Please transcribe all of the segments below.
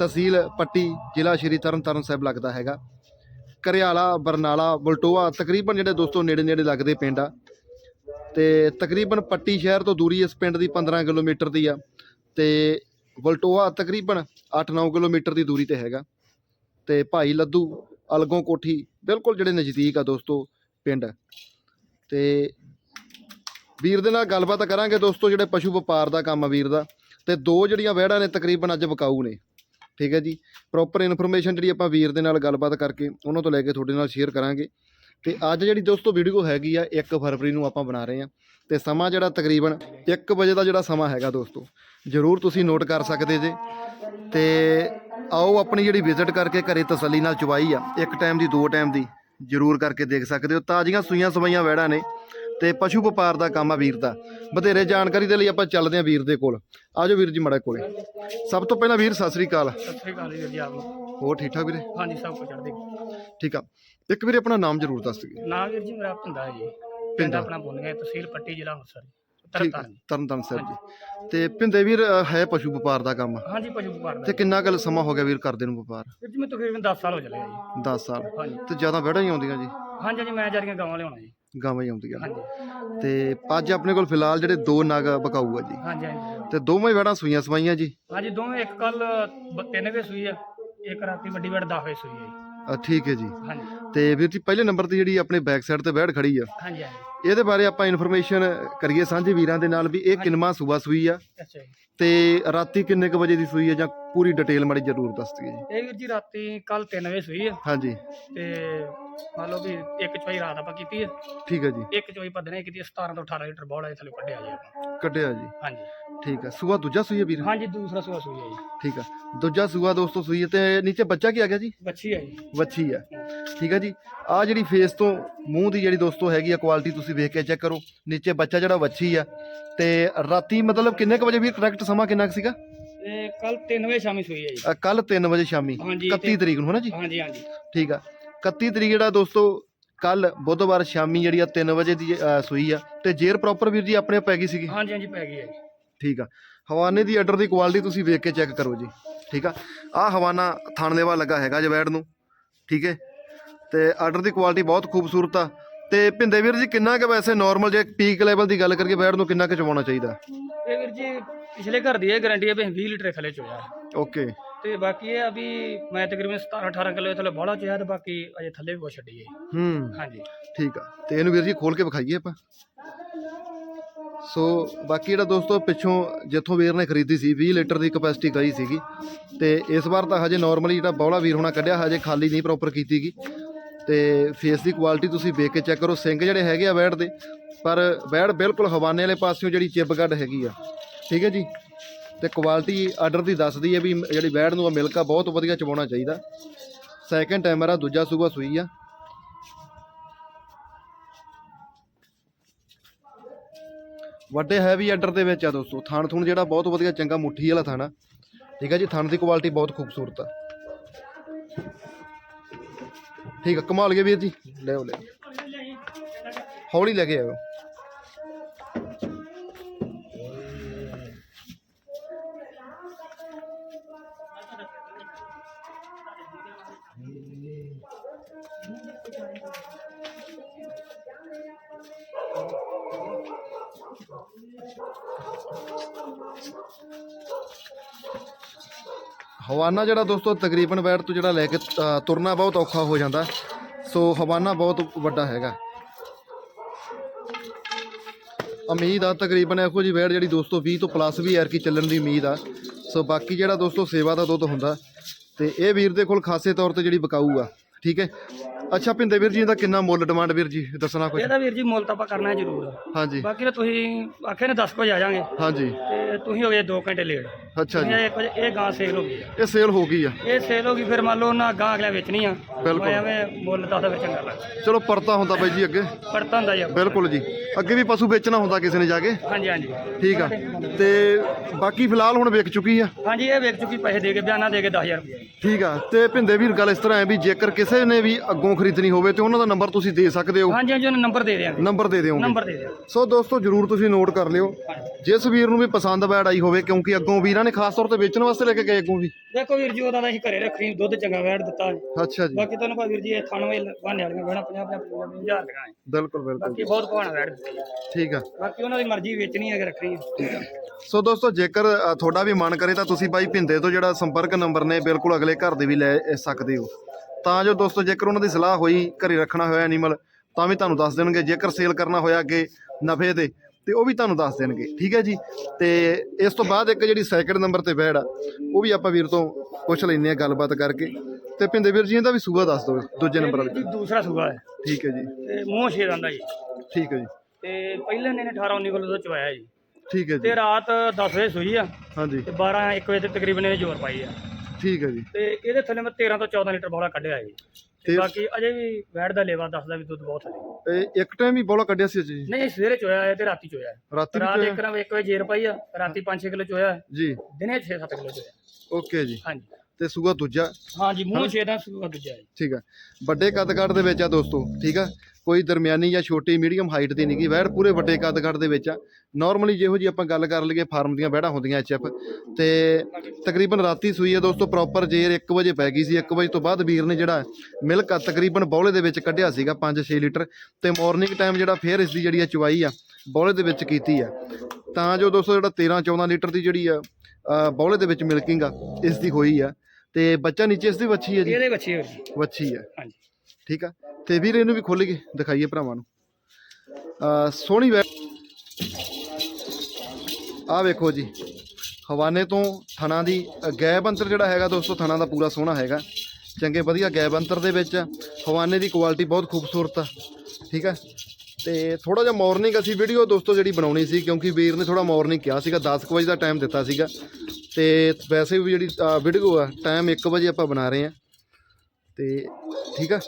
ਤਹਿਸੀਲ ਪੱਟੀ ਜ਼ਿਲ੍ਹਾ ਸ਼੍ਰੀ ਤਰਨਤਾਰਨ ਸਾਹਿਬ ਲੱਗਦਾ ਹੈਗਾ। ਕਰਿਆਲਾ, ਬਰਨਾਲਾ, ਬਲਟੋਆ ਤਕਰੀਬਨ ਜਿਹੜੇ ਦੋਸਤੋ ਨੇੜੇ ਨੇੜੇ ਲੱਗਦੇ ਪਿੰਡ ਆ। ਤੇ ਤਕਰੀਬਨ ਪੱਟੀ ਸ਼ਹਿਰ ਤੋਂ ਦੂਰੀ ਇਸ ਪਿੰਡ ਦੀ 15 ਕਿਲੋਮੀਟਰ ਦੀ ਆ ਤੇ ਬਲਟੋਆ ਤਕਰੀਬਨ 8-9 ਕਿਲੋਮੀਟਰ ਦੀ ਦੂਰੀ ਤੇ ਹੈਗਾ। ਤੇ ਭਾਈ ਲੱਦੂ ਅਲਗੋਂ ਕੋਠੀ ਬਿਲਕੁਲ ਜਿਹੜੇ ਨਜ਼ਦੀਕ ਆ ਦੋਸਤੋ ਪਿੰਡ। ਤੇ ਵੀਰ ਦੇ ਨਾਲ ਗੱਲਬਾਤ ਕਰਾਂਗੇ ਦੋਸਤੋ ਜਿਹੜੇ ਪਸ਼ੂ ਵਪਾਰ ਦਾ ਕੰਮ ਆ ਵੀਰ ਦਾ। ਤੇ ਦੋ ਜਿਹੜੀਆਂ ਵਹਿੜਾਂ ਨੇ ਤਕਰੀਬਨ ਅੱਜ ਵਿਕਾਊ ਨੇ। ਠੀਕ ਹੈ ਜੀ। ਪ੍ਰੋਪਰ ਇਨਫੋਰਮੇਸ਼ਨ ਜਿਹੜੀ ਆਪਾਂ ਵੀਰ ਦੇ ਨਾਲ ਗੱਲਬਾਤ ਕਰਕੇ ਉਹਨਾਂ ਤੋਂ ਲੈ ਕੇ ਤੁਹਾਡੇ ਨਾਲ ਸ਼ੇਅਰ ਕਰਾਂਗੇ। ਤੇ ਅੱਜ ਜਿਹੜੀ ਦੋਸਤੋ ਵੀਡੀਓ ਹੈਗੀ ਆ 1 ਫਰਵਰੀ ਨੂੰ ਆਪਾਂ ਬਣਾ ਰਹੇ ਆ। ਤੇ ਸਮਾਂ ਜਿਹੜਾ ਤਕਰੀਬਨ 1 ਵਜੇ ਦਾ ਜਿਹੜਾ ਸਮਾਂ ਹੈਗਾ ਦੋਸਤੋ, ਜਰੂਰ ਤੁਸੀਂ ਨੋਟ ਕਰ ਸਕਦੇ ਜੇ। ਤੇ ਆਓ ਆਪਣੀ ਜਿਹੜੀ ਵਿਜ਼ਿਟ ਕਰਕੇ ਘਰੇ ਤਸੱਲੀ ਨਾਲ ਚੁਵਾਈ ਆ। ਇੱਕ ਟਾਈਮ ਦੀ, ਦੋ ਟਾਈਮ ਦੀ ਜਰੂਰ ਕਰਕੇ ਦੇਖ ਸਕਦੇ ਹੋ। ਤਾਜ਼ੀਆਂ ਸੂਈਆਂ ਸਵਾਈਆਂ ਵਹਿੜਾਂ ਨੇ। ਤੇ ਪਸ਼ੂ ਵਪਾਰ ਦਾ ਕੰਮ ਆ ਵੀਰ ਦਾ। ਬਥੇਰੇ ਜਾਣਕਾਰੀ ਦੇ ਲਈ ਆਪਾਂ ਚੱਲਦੇ ਆ ਵੀਰ ਦੇ ਕੋਲ। ਆਜੋ ਵੀਰ ਜੀ ਮੜਾ ਕੋਲੇ। ਸਭ ਤੋਂ ਪਹਿਲਾਂ ਵੀਰ ਸਤਿ ਸ੍ਰੀ ਅਕਾਲ। ਸਤਿ ਸ੍ਰੀ ਅਕਾਲ ਜੀ ਵੀਰ ਜੀ ਆਪ ਨੂੰ ਹੋਰ ਠੀਕ ਠਾਕ ਵੀਰੇ? ਹਾਂਜੀ ਸਭ ਕੁਝ ਚੜ੍ਹਦੇ ਠੀਕ ਆ। ਇੱਕ ਵੀਰੇ ਆਪਣਾ ਨਾਮ ਜ਼ਰੂਰ ਦੱਸ ਦਿਓ। ਨਾਮ ਵੀਰ ਜੀ ਮੇਰਾ ਹੈ ਜੀ। ਪਿੰਡ। ਆਪਣਾ ਬੋਲੀਆਂ ਤਹਿਸੀਲ ਪੱਟੀ ਜ਼ਿਲ੍ਹਾ ਅੰਮ੍ਰਿਤਸਰ ਠੀਕ ਤਰਨਤਾਰਨ ਸਾਹਿਬ ਜੀ। ਤੇ ਭਿੰਦੇ ਵੀਰ ਅ, ਹੈ ਪਸ਼ੂ ਵਪਾਰ ਦਾ ਕੰਮ? ਹਾਂਜੀ ਪਸ਼ੂ ਵਪਾਰ ਦਾ। ਤੇ ਕਿੰਨਾ ਕੁ ਸਮਾਂ ਹੋ ਗਿਆ ਵੀਰ ਕਰਦੇ ਨੂੰ ਵਪਾਰ? ਵੀਰ ਜੀ ਮੈਂ ਤਕਰੀਬਨ 10 ਸਾਲ ਹੋ ਚਲੇ ਆ ਜੀ। 10 ਸਾਲ। ਹਾਂਜੀ। ਤੇ ਜ਼ਿਆਦਾ ਵਹਿੜਾਂ ਹੀ ਆਉਂਦੀਆਂ ਜੀ? ਹਾਂਜੀ ਹਾਂਜੀ ਮੈਂ ਜਾਰੀਆਂ ਗਾਵਾਂ ਲਿਆਉਣਾ ਜੀ। ਗਾਵਾਂ ਹੀ ਆਉਂਦੀਆਂ ਹਾਂਜੀ। ਤੇ ਅੱਜ ਆਪਣੇ ਕੋਲ ਫਿਲਹਾਲ ਜਿਹੜੇ ਦੋ ਨਗ ਬਕਾਊ ਆ ਜੀ। ਹਾਂਜੀ ਹਾਂਜੀ। ਤੇ ਦੋਵੇਂ ਵਹਿੜਾਂ ਸੂਈਆਂ ਸਵਾਈਆਂ ਜੀ। ਹਾਂਜੀ ਦੋਵੇਂ ਇੱਕ ਕੱਲ ਤਿੰਨ ਵੇ ਸੂਈ ਆ ਇੱਕ ਰਾਤੀ ਵੱਡੀ ਵੱਡ 10 ਵੇ ਸੂਈ ਆ ਜੀ। ਅ, ਠੀਕ ਹੈ ਜੀ। ਹਾਂਜੀ। ਤੇ ਵੀਰ ਜੀ ਪਹਿਲੇ ਨੰਬਰ ਤੇ ਜਿਹੜੀ ਆਪਣੇ ਬੈਕ ਸਾਈਡ ਤੇ ਵਹਿੜ ਖੜੀ ਆ। ਹਾਂਜੀ ਹਾਂਜੀ। ਇਹਦੇ ਬਾਰੇ ਆਪਾਂ ਇਨਫੋਰਮੇਸ਼ਨ ਕਰੀਏ ਸਾਂਝੇ ਵੀਰਾਂ ਦੇ ਨਾਲ ਵੀ ਇਹ ਕਿੰਨਵਾਂ ਸੂਆ ਸੂਈ ਆ। ਅੱਛਾ ਜੀ। ਤੇ ਰਾਤੀ ਕਿੰਨੇ ਕੁ ਵਜੇ ਦੀ ਸੂਈ ਆ ਜਾਂ ਪੂਰੀ ਡਿਟੇਲ ਮਾੜੀ ਜ਼ਰੂਰ ਦੱਸ ਦਿਓ ਜੀ। ਇਹ ਵੀਰ ਜੀ ਰਾਤੀ ਕੱਲ 3 ਵੇ ਸੂਈ ਆ। ਹਾਂਜੀ। ਤੇ ਮੰਨ ਲਓ ਵੀ ਇੱਕ ਚੋਈ ਰਾਤ ਆਪਾਂ ਕੀਤੀ ਹੈ ਠੀਕ ਹੈ ਜੀ। ਇੱਕ ਚੋਈ ਪੱਧਰੇ ਕੀਤੀ 17 ਤੋਂ 18 ਲੀਟਰ ਬੋਲਾ ਥੱਲੇ ਕੱਢਿਆ ਜੀ ਆਪਾਂ। ਕੱਢਿਆ ਜੀ। ਹਾਂਜੀ। ਠੀਕ ਆ। ਸੂਆ ਦੂਜਾ ਸੂਈ ਵੀਰ? ਹਾਂਜੀ ਦੂਸਰਾ ਸੂਆ ਸੂਈ ਹੈ ਜੀ। ਠੀਕ ਆ। ਦੂਜਾ ਸੂਆ ਦੋਸਤੋ ਸੂਈ ਤੇ ਨੀਚੇ ਬੱਚਾ ਕੀ ਆ ਗਿਆ ਜੀ? ਬੱਚੀ ਹੈ ਜੀ। ਵੱਛੀ ਆ। ਠੀਕ ਆ ਜੀ। ਆ ਜਿਹੜੀ ਫੇਸ ਤੋਂ ਮੂੰਹ ਦੀ ਜਿਹੜੀ ਦੋਸਤੋ ਹੈਗੀ ਆ ਕੁਆਲਿਟੀ ਤੁਸੀਂ ਵੇਖ ਕੇ ਚੈੱਕ ਕਰੋ। ਨੀਚੇ ਬੱਚਾ ਜਿਹੜਾ ਵੱਛੀ ਆ। ਤੇ ਰਾਤੀ ਮਤਲਬ ਕਿੰਨੇ ਕੁ ਵਜੇ ਵੀਰ ਕਰੈਕਟ ਸਮਾਂ ਕਿੰਨਾ ਕੁ ਸੀਗਾ? ਕੱਲ 3 ਵਜੇ ਸ਼ਾਮੀ ਸੂਈ ਹੈ ਜੀ। ਕੱਲ 3 ਵਜੇ ਸ਼ਾਮੀ। ਹਾਂਜੀ 31 ਤਰੀਕ ਨੂੰ ਹਨਾ ਜੀ? ਹਾਂਜੀ ਹਾਂਜੀ। ਠੀਕ ਆ। 31 ਤਰੀਕ ਜਿਹੜਾ ਦੋਸਤੋ ਕੱਲ ਬੁੱਧਵਾਰ ਸ਼ਾਮੀ ਜਿਹੜੀ ਆ 3 ਵਜੇ ਦੀ ਸੂਈ ਆ। ਤੇ ਜੇਰ ਪ੍ਰੋਪਰ ਵੀਰ ਜੀ ਆਪਣੇ ਪੈ ਗਈ ਸੀਗੀ? ਹਾਂਜੀ ਹਾਂਜੀ ਪੈ ਗਈ ਹੈ ਜੀ। ਠੀਕ ਆ। ਹਵਾਨੇ ਦੀ ਆਰਡਰ ਦੀ ਕੁਆਲਿਟੀ ਤੁਸੀਂ ਵੇਖ ਕੇ ਚੈੱਕ ਕਰੋ ਜੀ। ਠੀਕ ਆ। ਆ ਹਵਾਨਾ ਥਾਣੇਵਾ ਲੱਗਾ ਹੈਗਾ ਜਵੈੜ ਨੂੰ। ਠੀਕ ਹੈ ਤੇ ਆਰਡਰ ਦੀ ਕੁਆਲਿਟੀ ਬਹੁਤ ਖੂਬਸੂਰਤ ਆ। ਤੇ ਭਿੰਦੇ ਵੀਰ ਜੀ ਕਿੰਨਾ ਕੁ ਵੈਸੇ ਨਾਰਮਲ ਜੇ ਪੀਕ ਲੈਵਲ ਦੀ ਗੱਲ ਕਰੀਏ ਵੈੜ ਨੂੰ ਕਿੰਨਾ ਕੁ ਚਵਾਉਣਾ ਚਾਹੀਦਾ? ਇਹ ਵੀਰ ਜੀ ਪਿਛਲੇ ਘਰ ਦੀ ਇਹ ਗਾਰੰਟੀ ਹੈ ਵੀ ਅਸੀਂ 20 ਲੀਟਰ ਥੱਲੇ ਚੋਇਆ। ਓਕੇ। ਤੇ ਬਾਕੀ ਇਹ ਵੀ ਮੈਂ ਤਕਰੀਬਨ 17 18 ਕਿਲੋ ਥੱਲੇ ਬੋਲਾ ਚੋਇਆ ਤੇ ਬਾਕੀ ਅਜੇ ਥੱਲੇ ਵੀ ਕੁਛ ਛੱਡੀ ਹੈ ਹੂੰ। ਹਾਂਜੀ। ਠੀਕ ਆ। ਤੇ ਇਹਨੂੰ ਵੀਰ ਜੀ ਖੋਲ ਕੇ ਵਿਖਾਈਏ ਆਪਾਂ। ਸੋ ਬਾਕੀ ਜਿਹੜਾ ਦੋਸਤੋ ਪਿੱਛੋਂ ਜਿੱਥੋਂ ਵੀਰ ਨੇ ਖਰੀਦੀ ਸੀ 20 ਲੀਟਰ ਦੀ ਕਪੈਸਿਟੀ ਗਈ ਸੀਗੀ। ਤੇ ਇਸ ਵਾਰ ਤਾਂ ਹਜੇ ਨਾਰਮਲੀ ਜਿਹੜਾ ਬੌਲਾ ਵੀਰ ਹੋਣਾ ਕੱਢਿਆ, ਹਜੇ ਖਾਲੀ ਨਹੀਂ ਪ੍ਰੋਪਰ ਕੀਤੀ ਗਈ ਤੇ ਫੇਸ ਦੀ ਕੁਆਲਿਟੀ ਤੁਸੀਂ ਵੇਖ ਕੇ ਚੈੱਕ ਕਰੋ, ਸਿੰਘ ਜਿਹੜੇ ਹੈਗੇ ਆ ਵੈੜ ਦੇ, ਪਰ ਵੈੜ ਬਿਲਕੁਲ ਹਵਾਨੇ ਵਾਲੇ ਪਾਸਿਓਂ ਜਿਹੜੀ ਚਿੱਬ ਗੱਡ ਹੈਗੀ ਆ। ਠੀਕ ਹੈ ਜੀ? ਤੇ ਕੁਆਲਿਟੀ ਆਰਡਰ ਦੀ ਦੱਸਦੀ ਹੈ ਵੀ ਜਿਹੜੀ ਵੈੜ ਨੂੰ ਆ ਮਿਲਕਾ ਬਹੁਤ ਵਧੀਆ ਚਵਾਉਣਾ ਚਾਹੀਦਾ। ਸੈਕੰਡ ਟਾਈਮਰ ਆ, ਦੂਜਾ ਸੂਬਾ ਸੂਈ ਆ। ਵੱਡੇ ਹੈਵੀ ਆਰਡਰ ਦੇ ਵਿੱਚ ਆ ਦੋਸਤੋ, ਥਣ ਥੁਣ ਜਿਹੜਾ ਬਹੁਤ ਵਧੀਆ ਚੰਗਾ ਮੁੱਠੀ ਵਾਲਾ ਥਾਣਾ ਠੀਕ ਆ ਜੀ, ਥਣ ਦੀ ਕੁਆਲਿਟੀ ਬਹੁਤ ਖੂਬਸੂਰਤ ਆ। ਠੀਕ ਆ, ਕਮਾਲ ਗਏ ਵੀਰ ਜੀ। ਲੈ ਲੈ ਹੌਲੀ ਲੈ ਕੇ ਆਓ ਹਵਾਨਾ ਜਿਹੜਾ ਦੋਸਤੋ, ਤਕਰੀਬਨ ਬੈਠ ਤੋਂ ਜਿਹੜਾ ਲੈ ਕੇ ਤੁਰਨਾ ਬਹੁਤ ਔਖਾ ਹੋ ਜਾਂਦਾ। ਸੋ ਹਵਾਨਾ ਬਹੁਤ ਵੱਡਾ ਹੈਗਾ। ਉਮੀਦ ਆ, ਤਕਰੀਬਨ ਇਹੋ ਜੀ ਵੈੜ ਜਿਹੜੀ ਦੋਸਤੋ 20 ਤੋਂ ਪਲੱਸ ਵੀ ਐਰ ਕੀ ਚੱਲਣ ਦੀ ਉਮੀਦ ਆ। ਸੋ ਬਾਕੀ ਜਿਹੜਾ ਦੋਸਤੋ, ਸੇਵਾ ਦਾ ਦੁੱਧ ਹੁੰਦਾ। ਤੇ ਇਹ ਵੀਰ ਦੇ ਕੋਲ ਖਾਸੇ ਤੌਰ ਤੇ ਜਿਹੜੀ ਬਕਾਊ ਆ, ਠੀਕ ਹੈ? ਅੱਛਾ ਭਿੰਦੇ ਵੀਰ ਜੀ ਦਾ ਕਿੰਨਾ ਮੁੱਲ ਡਿਮਾਂਡ ਵੀਰ ਜੀ? ਦੱਸਣਾ ਕੁਝ ਇਹਦਾ ਵੀਰ ਜੀ ਮੁੱਲ ਤਾਂ ਆਪਾਂ ਕਰਨਾ ਜ਼ਰੂਰ। ਹਾਂਜੀ। ਬਾਕੀ ਤਾਂ ਤੁਸੀਂ ਆਖੇ ਨੇ 10 ਵਜੇ ਆ ਜਾਾਂਗੇ। ਹਾਂਜੀ। ਤੇ ਤੁਸੀਂ ਹੋ ਗਏ 2 ਘੰਟੇ ਲੇਟ ਅੱਛਾ ਜੀ। ਇਹ ਵਜੇ ਇਹ ਗਾਂ ਸੇਲ ਹੋ ਗਈ ਆ। ਇਹ ਸੇਲ ਹੋ ਗਈ ਆ। ਇਹ ਸੇਲ ਹੋ ਗਈ ਫਿਰ ਮੰਨ ਲਓ ਉਹਨਾਂ ਗਾਂ ਅਗਲੇ ਵੇਚਣੀ ਆ। ਬਿਲਕੁਲ। ਮੈਂ ਐਵੇਂ ਮੁੱਲ ਦੱਸਦਾ ਵਿੱਚ ਚੰਗਾ ਲੱਗਦਾ। ਚਲੋ ਪਰਤਾ ਹੁੰਦਾ ਬਾਈ ਜੀ ਅੱਗੇ। ਪੜਤਾ ਹੁੰਦਾ ਜੀ। ਬਿਲਕੁਲ ਜੀ। ਅੱਗੇ ਵੀ ਪਸ਼ੂ ਵੇਚਣਾ ਹੁੰਦਾ ਕਿਸੇ ਨੇ ਜਾ ਕੇ। ਹਾਂਜੀ ਹਾਂਜੀ। ਠੀਕ ਆ। ਤੇ ਬਾਕੀ ਫਿਲਹਾਲ ਹੁਣ ਵਿਕ ਚੁੱਕੀ ਆ। ਹਾਂਜੀ ਇਹ ਵੇਚ ਚੁੱਕੀ ਪੈਸੇ ਦੇ ਕੇ ਬਿਆਨਾ ਦੇ ਕੇ 10000 ਰੁਪਏ ਠੀਕ ਆ। ਤੇ ਭਿੰਦੇ ਵੀਰ ਗੱਲ ਇਸ ਤਰ੍ਹਾਂ ਹੈ ਵੀ ਜੇਕਰ ਕਿਸੇ ਨੇ ਵੀ ਅੱਗੋਂ ਖਰੀਦਣੀ ਹੋਵੇ ਤੇ ਉਹਨਾਂ ਦਾ ਨੰਬਰ ਤੁਸੀਂ ਦੇ ਸਕਦੇ ਹੋ। ਹਾਂਜੀ ਹਾਂਜੀ ਉਹਨਾਂ ਨੰਬਰ ਦੇ ਦਿਆਂਗੇ। ਨੰਬਰ ਦੇ ਦਿਓਗੇ। ਨੰਬਰ ਦੇ ਦਿਆਂਗੇ। ਸੋ ਦੋਸਤੋ ਜਰੂਰ ਤੁਸੀਂ ਨੋਟ ਕਰ ਲਿਓ। ਜਿਸ ਵੀਰ ਨੂੰ ਵੀ ਪਸੰਦ ਬੈੜ ਆਈ ਹੋਵੇ ਕਿਉਂਕਿ ਅੱਗੋਂ ਵੀਰਾਂ ਨੇ ਖਾਸ ਤੌਰ ਤੇ ਵੇਚਣ ਵਾਸਤੇ ਲੈ ਕੇ ਗਏ ਅੱਗੋਂ ਵੀ? ਦੇਖੋ ਵੀਰ ਜੀ ਉਹਦਾ ਤਾਂ ਅਸੀਂ ਘਰੇ ਰੱਖੀ ਦੁੱਧ ਚੰਗਾ ਵੈੜ ਦਿੱਤਾ ਹੈ। ਅੱਛਾ ਜੀ। ਬਾਕੀ ਤੁਹਾਨੂੰ ਪਾ ਵੀਰ ਜੀ ਇਹ ਥਣ ਵੇ ਬਾਨੇ ਵਾਲੀਆਂ ਬਹਿਣਾ 50 50 ਹਜ਼ਾਰ ਲਗਾਏ ਬਿਲਕੁਲ ਬਿਲਕੁਲ ਬਾਕੀ ਬਹੁਤ ਭਾਣਾ ਵੈੜ ਦਿੱਤੀ। ਹੈ। ਠੀਕ ਆ। ਬਾਕੀ ਉਹਨਾਂ ਦੀ ਮਰਜ਼ੀ ਵੇਚਣੀ ਹੈ ਕਿ ਰੱਖਣੀ ਹੈ। ਸੋ ਦੋਸਤੋ ਜੇਕਰ ਅ, ਤੁਹਾਡਾ ਵੀ ਮਨ ਕਰੇ ਤਾਂ ਤੁਸੀਂ ਬਾਈ ਭਿੰਦੇ ਤੋਂ ਜਿਹੜਾ ਸੰਪਰਕ ਨੰਬਰ ਨੇ ਬਿਲਕੁਲ ਅਗਲੇ ਘਰ ਦੇ ਵੀ ਲੈ ਸਕਦੇ ਹੋ। ਤਾਂ ਜੋ ਦੋਸਤੋ ਜੇਕਰ ਉਹਨਾਂ ਦੀ ਸਲਾਹ ਹੋਈ ਘਰੇ ਰੱਖਣਾ ਹੋਇਆ ਐਨੀਮਲ ਤਾਂ ਵੀ ਤੁਹਾਨੂੰ ਦੱਸ ਦੇਣਗੇ ਜੇਕਰ ਸੇਲ ਕਰਨਾ ਹੋਇਆ ਅੱਗੇ ਨਫੇ ਤੇ ਤੇ ਉਹ ਵੀ ਤੁਹਾਨੂੰ ਦੱਸ ਦੇਣਗੇ ਠੀਕ ਹੈ ਜੀ? ਤੇ ਇਸ ਤੋਂ ਬਾਅਦ ਇੱਕ ਜਿਹੜੀ ਸੈਕਿੰਡ ਨੰਬਰ ਤੇ ਬੈੜ ਆ ਉਹ ਵੀ ਆਪਾਂ ਵੀਰ ਤੋਂ ਪੁੱਛ ਲੈਂਦੇ ਆ ਗੱਲਬਾਤ ਕਰਕੇ। ਤੇ ਭਿੰਦੇ ਵੀਰ ਜੀ ਇਹਦਾ ਵੀ ਸੂਬਾ ਦੱਸ ਦਿਓ ਦੂਜੇ ਨੰਬਰ ਵਾਲੇ। ਦੂਸਰਾ ਸੂਆ ਹੈ। ਠੀਕ ਹੈ ਜੀ। ਤੇ ਮੂੰਹ ਛੇ ਦੰਦਾ ਜੀ। ਠੀਕ ਹੈ ਜੀ। ਤੇ ਪਹਿਲੇ ਨੇ 18 19 ਕਿਲੋ ਦੁੱਧ ਚਵਾਇਆ ਜੀ। ਠੀਕ ਹੈ ਜੀ। ਤੇ ਰਾਤ 10 ਵਜੇ ਸੂਈ ਆ। ਹਾਂਜੀ। ਤੇ 12 1 ਵਜੇ ਤੇ ਤਕਰੀਬਨ ਇਹਨੇ ਜ਼ੋਰ ਪਾਈ ਆ। ਠੀਕ ਹੈ ਜੀ। ਤੇ ਇਹਦੇ ਥੱਲੇ ਮੈਂ 13 ਤੋਂ 14 ਲੀਟਰ ਬੋਲਾ ਕੱਢਿਆ ਜੀ। ਤੇ ਤੇ- ਬਾਕੀ ਅਜੇ ਵੀ ਵੈੜ ਦਾ ਲੇਵਾ ਦੱਸਦਾ ਵੀ ਦੁੱਧ ਬਹੁਤ ਹੈ ਇਹ ਇੱਕ ਟਾਈਮ ਹੀ ਬੋਲਾ ਕੱਢਿਆ ਸੀ ਜੀ? ਨਹੀਂ ਸਵੇਰੇ ਚੋਇਆ ਹੈ ਤੇ ਰਾਤੀ ਚੋਇਆ ਹੈ। ਰਾਤੀ ਵੀ ਰਾਤ ਚੋਇਆ? ਇੱਕ ਨਾ ਇੱਕ ਵਜੇ ਜੇਰ ਪਾਈ ਆ ਰਾਤੀ 5-6 ਕਿਲੋ ਚੋਇਆ ਹੈ। ਜੀ। ਦਿਨੇ 6-7 ਕਿਲੋ ਚੋਇਆ ਓਕੇ ਜੀ। ਹਾਂਜੀ। ਤੇ ਸੂਆ ਦੂਜਾ। ਹਾਂਜੀ ਮੂੰਹ ਛੇ ਦਾ ਸੂਆ ਦੂਜਾ ਹੈ ਠੀਕ ਆ। ਵੱਡੇ ਕੱਦ ਕੱਦ ਦੇ ਵਿੱਚ ਆ ਦੋਸਤੋ ਠੀਕ ਆ? ਕੋਈ ਦਰਮਿਆਨੀ ਜਾਂ ਛੋਟੀ ਮੀਡੀਅਮ ਹਾਈਟ ਦੀ ਨਹੀਂਗੀ ਵੈੜ ਪੂਰੇ ਵੱਡੇ ਕੱਦ ਕੱਦ ਦੇ ਵਿੱਚ ਆ। ਨਾਰਮਲੀ ਜਿਹੋ ਜੀ ਆਪਾਂ ਗੱਲ ਕਰ ਲਈਏ ਫਾਰਮ ਦੀਆਂ ਵੈੜਾਂ ਹੁੰਦੀਆਂ ਐਚਐਫ ਤੇ ਤਕਰੀਬਨ ਰਾਤੀ ਸੂਈ ਆ ਦੋਸਤੋ ਪ੍ਰੋਪਰ ਜੇਰ 1 ਵਜੇ ਪੈ ਗਈ ਸੀ। 1 ਵਜੇ ਤੋਂ ਬਾਅਦ ਵੀਰ ਨੇ ਜਿਹੜਾ ਮਿਲਕ ਆ ਤਕਰੀਬਨ ਬੌਲੇ ਦੇ ਵਿੱਚ ਕੱਢਿਆ ਸੀਗਾ 5-6 ਲੀਟਰ। ਤੇ ਮਾਰਨਿੰਗ ਟਾਈਮ ਜਿਹੜਾ ਫੇਰ ਇਸ ਦੀ ਜਿਹੜੀ ਆ ਚੁਆਈ ਆ ਬੌਲੇ ਦੇ ਵਿੱਚ ਕੀਤੀ ਆ। ਤਾਂ ਜੋ ਦੋਸਤੋ ਜਿਹੜਾ 13-14 ਲੀਟਰ ਦੀ ਜਿਹੜੀ ਆ ਬੌਲੇ ਦੇ ਵਿੱਚ ਮਿਲਕਿੰਗ ਆ ਇਸ ਦੀ ਹੋਈ ਆ। ਤੇ ਬੱਚਾ ਨੀਚੇ ਇਸ ਦੀ ਵੱਛੀ ਹੈ ਜੀ? ਇਹਦੇ ਬੱਚੇ ਹੋ ਜੀ। ਵੱਛੀ ਹੈ। ਹਾਂਜੀ। ਠੀਕ ਆ। ਤੇ ਵੀਰ ਇਹਨੂੰ ਵੀ ਖੋਲ ਕੇ ਦਿਖਾਈਏ ਭਰਾਵਾਂ ਨੂੰ। ਆ ਸੋਹਣੀ ਵੈ ਆ ਵੇਖੋ ਜੀ। ਹਵਾਨੇ ਤੋਂ ਥਣਾ ਦੀ ਅ, ਗੈਬ ਅੰਤਰ ਜਿਹੜਾ ਹੈਗਾ ਦੋਸਤੋ ਥਣਾ ਦਾ ਪੂਰਾ ਸੋਹਣਾ ਹੈਗਾ। ਚੰਗੇ ਵਧੀਆ ਗੈਬ ਅੰਤਰ ਦੇ ਵਿੱਚ ਆ। ਹਵਾਨੇ ਦੀ ਕੁਆਲਿਟੀ ਬਹੁਤ ਖੂਬਸੂਰਤ ਆ। ਠੀਕ ਆ। ਤੇ ਥੋੜਾ ਜਿਹਾ ਮਾਰਨਿੰਗ ਅਸੀਂ ਵੀਡੀਓ ਦੋਸਤੋ ਜਿਹੜੀ ਬਣਾਉਣੀ ਸੀ ਕਿਉਂਕਿ ਵੀਰ ਨੇ ਥੋੜਾ ਮਾਰਨਿੰਗ ਕਿਹਾ ਸੀਗਾ 10 ਕੁ ਵਜੇ ਦਾ ਟਾਈਮ ਦਿੱਤਾ ਸੀਗਾ। ਤੇ ਵੈਸੇ ਵੀ ਜਿਹੜੀ ਵੀਡੀਓ ਆ ਟਾਈਮ 1 ਵਜੇ ਆਪਾਂ ਬਣਾ ਰਹੇ ਆ ਤੇ ਠੀਕ ਆ?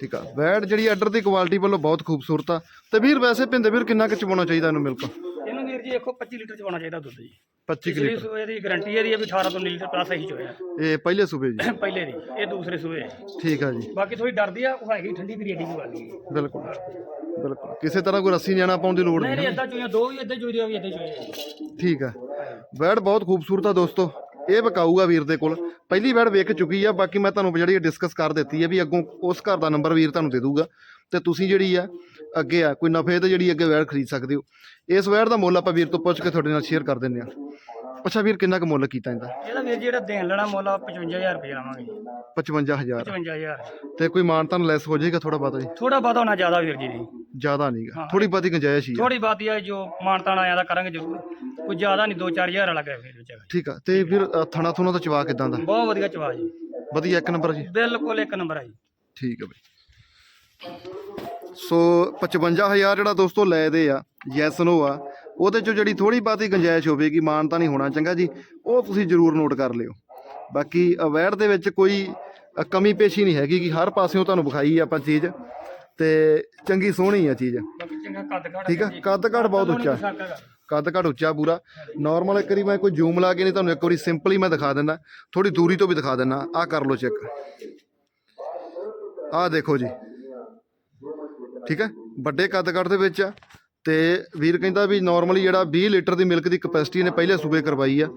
ਠੀਕ ਆ। ਵੈੜ ਜਿਹੜੀ ਆਰਡਰ ਦੀ ਕੁਆਲਿਟੀ ਵੱਲੋਂ ਬਹੁਤ ਖੂਬਸੂਰਤ ਆ। ਤੇ ਵੀਰ ਵੈਸੇ ਭਿੰਦੇ ਵੀਰ ਕਿੰਨਾ ਕੁ ਚਵਾਉਣਾ ਚਾਹੀਦਾ ਇਹਨੂੰ ਮਿਲਕ ਇਹਨੂੰ ਵੀਰ ਜੀ ਦੇਖੋ 25 ਲੀਟਰ ਚਵਾਉਣਾ ਚਾਹੀਦਾ ਦੁੱਧ ਜੀ। 25 ਕਿ ਪਿਛਲੀ ਲੀਟਰ। ਸੂਏ ਦੀ ਗਾਰੰਟੀ ਇਹਦੀ ਹੈ ਵੀ 18 ਤੋਂ 19 ਲੀਟਰ ਪਲੱਸ ਹੀ ਚੋਇਆ। ਇਹ ਪਹਿਲੇ ਸੂਬੇ ਜੀ। ਪਹਿਲੇ ਦੀ ਇਹ ਦੂਸਰੇ ਹੈ ਠੀਕ ਆ ਜੀ। ਬਾਕੀ ਥੋੜੀ ਡਰਦੀ ਆ ਉਹ ਹੈਗੀ ਠੰਡੀ ਪੀਰੀਅਡ ਦੀ ਗੱਲ ਨਹੀਂ ਬਿਲਕੁਲ। ਬਿਲਕੁਲ। ਕਿਸੇ ਤਰ੍ਹਾਂ ਕੋਈ ਰੱਸੀ ਨਿਆਣਾ ਪਾਉਣ ਦੀ ਲੋੜ ਨਹੀਂ ਨਹੀਂ ਏਦਾਂ ਚੋਈਆਂ ਦੋ ਵੀ ਏਦਾਂ ਚੋਈ ਦੀਆਂ ਵੀ ਏਦਾਂ ਚੋਈਆਂ ਠੀਕ ਆ। ਵੈੜ ਬਹੁਤ ਖੂਬਸੂਰਤ ਆ ਦੋਸਤੋ। ਇਹ ਵਿਕਾਊਗਾ ਵੀਰ ਦੇ ਕੋਲ। ਪਹਿਲੀ ਵੈੜ ਵੇਖ ਚੁੱਕੀ ਆ, ਬਾਕੀ ਮੈਂ ਤੁਹਾਨੂੰ ਜਿਹੜੀ ਡਿਸਕਸ ਕਰ ਦਿੱਤੀ ਹੈ ਵੀ ਅੱਗੋਂ ਉਸ ਘਰ ਦਾ ਨੰਬਰ ਵੀਰ ਤੁਹਾਨੂੰ ਦੇ ਦੂਗਾ। ਤੇ ਤੁਸੀਂ ਜਿਹੜੀ ਆ, ਅੱਗੇ ਆ, ਕੋਈ ਨਫੇ ਤੇ ਜਿਹੜੀ ਅੱਗੇ ਵੈੜ ਖਰੀਦ ਸਕਦੇ ਹੋ। ਇਸ ਵੈੜ ਦਾ ਮੁੱਲ ਆਪਾਂ ਵੀਰ ਤੋਂ ਪੁੱਛ ਕੇ ਤੁਹਾਡੇ ਨਾਲ ਸ਼ੇਅਰ ਕਰ ਦਿੰਦੇ ਆ। ਅੱਛਾ ਵੀਰ ਕਿੰਨਾ ਕੁ ਮੁੱਲ ਕੀਤਾ ਇਹਦਾ? ਇਹਦਾ ਵੀਰ ਜਿਹੜਾ ਦੇਣ ਲੈਣਾ ਮੁੱਲ ਆ 55000 ਰੁਪਏ ਲਾਵਾਂਗੇ। 55000 55000 ਤੇ ਕੋਈ ਮਾਨਤਾਨ ਲੈਸ ਹੋ ਜਾਏਗਾ ਥੋੜਾ ਬਹੁਤਾ ਜੀ? ਥੋੜਾ ਬਹੁਤਾ ਹੋਣਾ ਜ਼ਿਆਦਾ ਵੀਰ ਜੀ ਜ਼ਿਆਦਾ ਨਹੀਂਗਾ। ਥੋੜੀ ਬਹੁਤੀ ਗੁੰਜਾਇਸ਼ ਹੀ ਆ। ਥੋੜੀ ਬਾਤੀ ਆ ਜੋ ਮਾਨਤਾਨ ਆਇਆ ਦਾ ਕਰਾਂਗੇ ਜ਼ਰੂਰ ਕੋਈ ਜ਼ਿਆਦਾ ਨਹੀਂ 2-4000 ਵਾਲਾ ਫਿਰ ਵਿੱਚ ਹੈਗਾ। ਠੀਕ ਆ। ਤੇ ਵੀਰ ਅ, ਥਣਾ ਥੁਣਾ ਦਾ ਚਵਾ ਕਿਦਾਂ ਦਾ? ਬਹੁਤ ਵਧੀਆ ਚਵਾ ਜੀ। ਵਧੀਆ ਇੱਕ ਨੰਬਰ ਜੀ? ਬਿਲਕੁਲ ਇੱਕ ਨੰਬਰ ਆ ਜੀ। ਠੀਕ ਹੈ ਬਈ। ਸੋ 55000 ਜਿਹੜਾ ਦੋਸਤੋ ਲੈ ਦੇ ਆ ਯੈਸ ਨੋ ਆ। ਉਹਦੇ ਚੋਂ ਜਿਹੜੀ ਥੋੜੀ ਬਾਤੀ ਗੁੰਜਾਇਸ਼ ਹੋਵੇਗੀ ਮਾਨ ਤਾਂ ਨਹੀਂ ਹੋਣਾ ਚੰਗਾ ਜੀ। ਉਹ ਤੁਸੀਂ ਜ਼ਰੂਰ ਨੋਟ ਕਰ ਲਿਓ। ਬਾਕੀ ਅਵੈਰ ਦੇ ਵਿੱਚ ਕੋਈ ਕਮੀ ਪੇਸ਼ੀ ਨਹੀਂ ਹੈਗੀ ਕਿ ਹਰ ਪਾਸਿਓਂ ਤੁਹਾਨੂੰ ਵਿਖਾਈ ਆਪਾਂ ਚੀਜ਼ ਤੇ ਚੰਗੀ ਸੋਹਣੀ ਆ ਚੀਜ਼। ਠੀਕ ਆ? ਕੱਦ ਕਾਠ ਬਹੁਤ ਉੱਚਾ। ਕੱਦ ਘੱਟ ਉੱਚਾ ਪੂਰਾ। ਨਾਰਮਲ ਇੱਕ ਵਾਰੀ ਮੈਂ ਕੋਈ ਜ਼ੂਮ ਲਾ ਕੇ ਨਹੀਂ ਤੁਹਾਨੂੰ ਇੱਕ ਵਾਰੀ ਸਿੰਪਲੀ ਮੈਂ ਦਿਖਾ ਦਿੰਦਾ। ਥੋੜੀ ਦੂਰੀ ਤੋਂ ਵੀ ਦਿਖਾ ਦਿੰਦਾ। ਆਹ ਕਰ ਲਓ ਚੈੱਕ ਆਹ ਦੇਖੋ ਜੀ। ਠੀਕ ਹੈ ਵੱਡੇ ਕੱਦ ਕੱਟ ਦੇ ਵਿੱਚ ਆ। ਤੇ ਵੀਰ ਕਹਿੰਦਾ ਵੀ ਨਾਰਮਲੀ ਜਿਹੜਾ 20 ਲੀਟਰ ਦੀ ਮਿਲਕ ਦੀ ਕਪੈਸਿਟੀ ਨੇ ਪਹਿਲੇ ਸੂਬੇ ਕਰਵਾਈ ਆ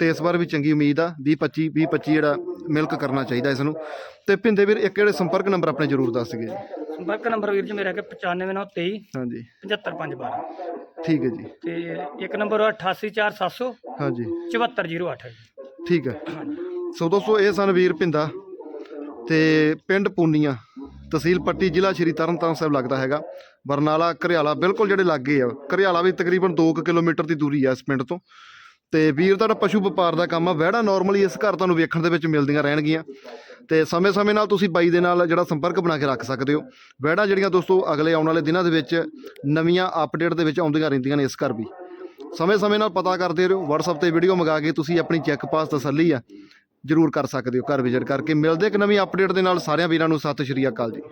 ਤੇ ਇਸ ਵਾਰ ਵੀ ਚੰਗੀ ਉਮੀਦ ਆ 20 25 20 25 ਜਿਹੜਾ ਮਿਲਕ ਕਰਨਾ ਚਾਹੀਦਾ ਇਸ ਨੂੰ ਤੇ ਭਿੰਦੇ ਵੀਰ ਇੱਕ ਜਿਹੜੇ ਸੰਪਰਕ ਨੰਬਰ ਆਪਣੇ ਜ਼ਰੂਰ ਦੱਸ ਜੀ ਸੰਪਰਕ ਨੰਬਰ ਵੀਰ ਜੀ ਮੇਰਾ ਕਿ 95923 ਹਾਂਜੀ। 75512 ਠੀਕ ਹੈ ਜੀ। ਤੇ ਇੱਕ ਨੰਬਰ 88400 ਹਾਂਜੀ। 7408 ਠੀਕ ਹੈ। ਸੋ ਦੋਸਤੋ ਇਹ ਸਨ ਵੀਰ ਪਿੰਦਾ ਤੇ ਪਿੰਡ ਪੂਨੀਆਂ। ਤਹਿਸੀਲ ਪੱਟੀ ਜ਼ਿਲ੍ਹਾ ਸ਼੍ਰੀ ਤਰਨਤਾਰਨ ਸਾਹਿਬ ਲੱਗਦਾ ਹੈਗਾ। ਬਰਨਾਲਾ ਘਰਿਆਲਾ ਬਿਲਕੁਲ ਜਿਹੜੇ ਲਾਗੇ ਆ। ਘਰਿਆਲਾ ਵੀ ਤਕਰੀਬਨ 2 ਕਿਲੋਮੀਟਰ ਦੀ ਦੂਰੀ ਆ ਇਸ ਪਿੰਡ ਤੋਂ। ਤੇ ਵੀਰ, ਤੁਹਾਡਾ ਪਸ਼ੂ ਵਪਾਰ ਦਾ ਕੰਮ ਆ। ਵਹਿੜਾ ਨਾਰਮਲੀ ਇਸ ਘਰ ਤੁਹਾਨੂੰ ਵੇਖਣ ਦੇ ਵਿੱਚ ਮਿਲਦੀਆਂ ਰਹਿਣਗੀਆਂ। ਤੇ ਸਮੇਂ-ਸਮੇਂ ਨਾਲ ਤੁਸੀਂ ਬਾਈ ਦੇ ਨਾਲ ਜਿਹੜਾ ਸੰਪਰਕ ਬਣਾ ਕੇ ਰੱਖ ਸਕਦੇ ਹੋ। ਵਹਿੜਾ ਜਿਹੜੀਆਂ ਦੋਸਤੋ, ਅਗਲੇ ਆਉਣ ਵਾਲੇ ਦਿਨਾਂ ਦੇ ਵਿੱਚ ਨਵੀਆਂ ਅਪਡੇਟ ਦੇ ਵਿੱਚ ਆਉਂਦੀਆਂ ਰਹਿੰਦੀਆਂ ਨੇ ਇਸ ਘਰ ਵੀ। ਸਮੇਂ-ਸਮੇਂ ਨਾਲ ਪਤਾ ਕਰਦੇ ਰਹੋ। WhatsApp ਤੇ ਵੀਡੀਓ ਮੰਗਾ ਕੇ ਤੁਸੀਂ ਆਪਣੀ ਚੈੱਕ ਪਾਸ ਤਸੱਲੀ ਆ। ਜਰੂਰ ਕਰ ਸਕਦੇ ਹੋ, ਘਰ ਵਿਜ਼ਿਟ ਕਰਕੇ। ਮਿਲਦੇ ਇੱਕ ਨਵੀਂ ਅਪਡੇਟ ਦੇ ਨਾਲ ਸਾਰਿਆਂ ਵੀਰਾਂ ਨੂੰ, ਸਤਿ ਸ਼੍ਰੀ ਅਕਾਲ ਜੀ।